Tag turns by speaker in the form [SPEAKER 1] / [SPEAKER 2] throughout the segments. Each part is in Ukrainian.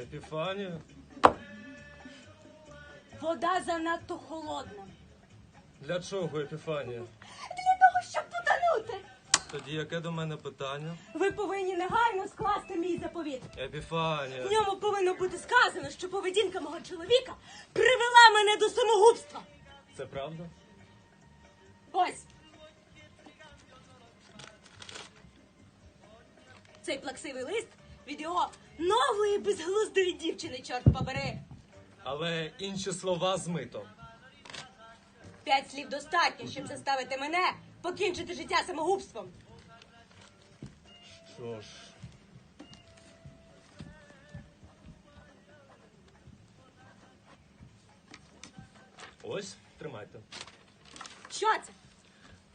[SPEAKER 1] Епіфанія?
[SPEAKER 2] Вода занадто холодна.
[SPEAKER 1] Для чого Епіфанія?
[SPEAKER 2] Для того, щоб потонути.
[SPEAKER 1] Тоді яке до мене питання?
[SPEAKER 2] Ви повинні негайно скласти мій заповіт.
[SPEAKER 1] Епіфанія.
[SPEAKER 2] В ньому повинно бути сказано, що поведінка мого чоловіка привела мене до самогубства.
[SPEAKER 1] Це правда?
[SPEAKER 2] Ось. Цей плаксивий лист від його нової безглуздої дівчини, чорт побери.
[SPEAKER 1] Але інші слова змито.
[SPEAKER 2] П'ять слів достатньо, щоб заставити мене покінчити життя самогубством.
[SPEAKER 1] Що ж. Ось, тримайте.
[SPEAKER 2] Що це?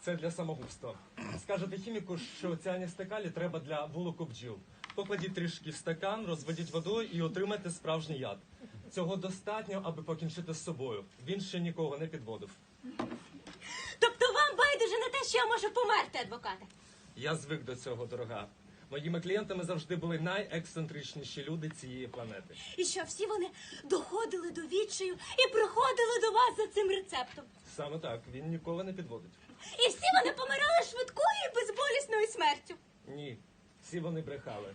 [SPEAKER 1] Це для самогубства. Скажете хіміку, що ця аністекалі треба для вулику бджіл. Покладіть трішки в стакан, розведіть водою і отримайте справжній яд. Цього достатньо, аби покінчити з собою. Він ще нікого не підводив.
[SPEAKER 2] Тобто вам байдуже на те, що я можу померти, адвокате.
[SPEAKER 1] Я звик до цього, дорога. Моїми клієнтами завжди були найексцентричніші люди цієї планети.
[SPEAKER 2] І що всі вони доходили до відчаю і приходили до вас за цим рецептом.
[SPEAKER 1] Саме так, він ніколи не підводить.
[SPEAKER 2] І всі вони помирали швидкою і безболісною смертю.
[SPEAKER 1] Ні, всі вони брехали.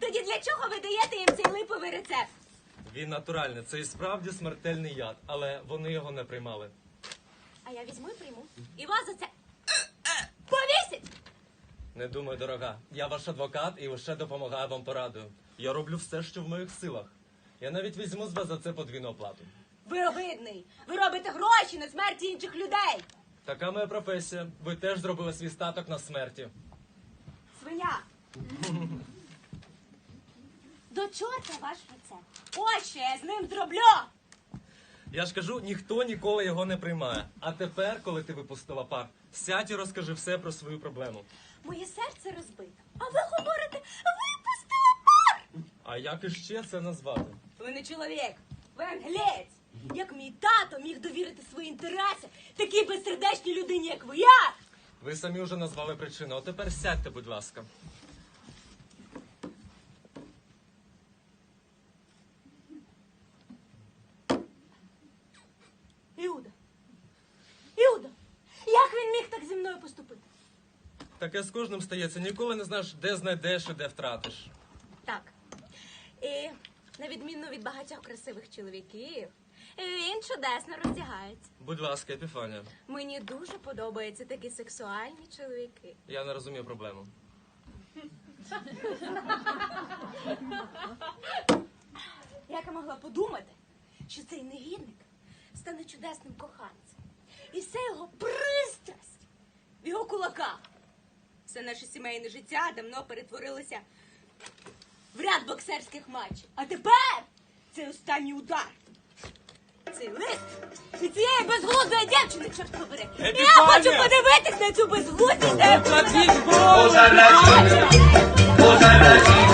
[SPEAKER 2] Тоді для чого ви даєте їм цей липовий рецепт?
[SPEAKER 1] Він натуральний, це і справді смертельний яд, але вони його не приймали.
[SPEAKER 2] А я візьму і прийму. І вас за це повісять!
[SPEAKER 1] Не думай, дорога. Я ваш адвокат і лише допомагаю вам порадою. Я роблю все, що в моїх силах. Я навіть візьму з вас за це подвійну оплату.
[SPEAKER 2] Ви огидний! Ви робите гроші на смерті інших людей!
[SPEAKER 1] Така моя професія. Ви теж зробили свій статок на смерті.
[SPEAKER 2] Свиня! До чого ваш рецепт? Ось що я з ним зроблю!
[SPEAKER 1] Я ж кажу, ніхто ніколи його не приймає. А тепер, коли ти випустила пар, сядь і розкажи все про свою проблему.
[SPEAKER 2] Моє серце розбите. А ви говорите, випустила пар!
[SPEAKER 1] А як іще це назвати?
[SPEAKER 2] Ви не чоловік, ви англієць. Як мій тато міг довірити свої інтереси такій безсердечній людині, як ви. Як?
[SPEAKER 1] Ви самі вже назвали причину. А тепер сядьте, будь ласка.
[SPEAKER 2] Іуда. Іуда, як він міг так зі мною поступити?
[SPEAKER 1] Таке з кожним стається. Ніколи не знаєш, де знайдеш і де втратиш.
[SPEAKER 2] Так. І на відміну від багатьох красивих чоловіків, він чудесно роздягається.
[SPEAKER 1] Будь ласка, Епіфанія.
[SPEAKER 2] Мені дуже подобаються такі сексуальні чоловіки.
[SPEAKER 1] Я не розумію проблему.
[SPEAKER 2] Як я могла подумати, що цей негідник стане чудесним коханцем. І вся його пристрасть в його кулаках. Все наше сімейне життя давно перетворилося в ряд боксерських матчів. А тепер цей останній удар. Цей лист від цієї безглуздої дівчини, чорт побери. І я хочу подивитись на цю безглуздість.
[SPEAKER 3] Поза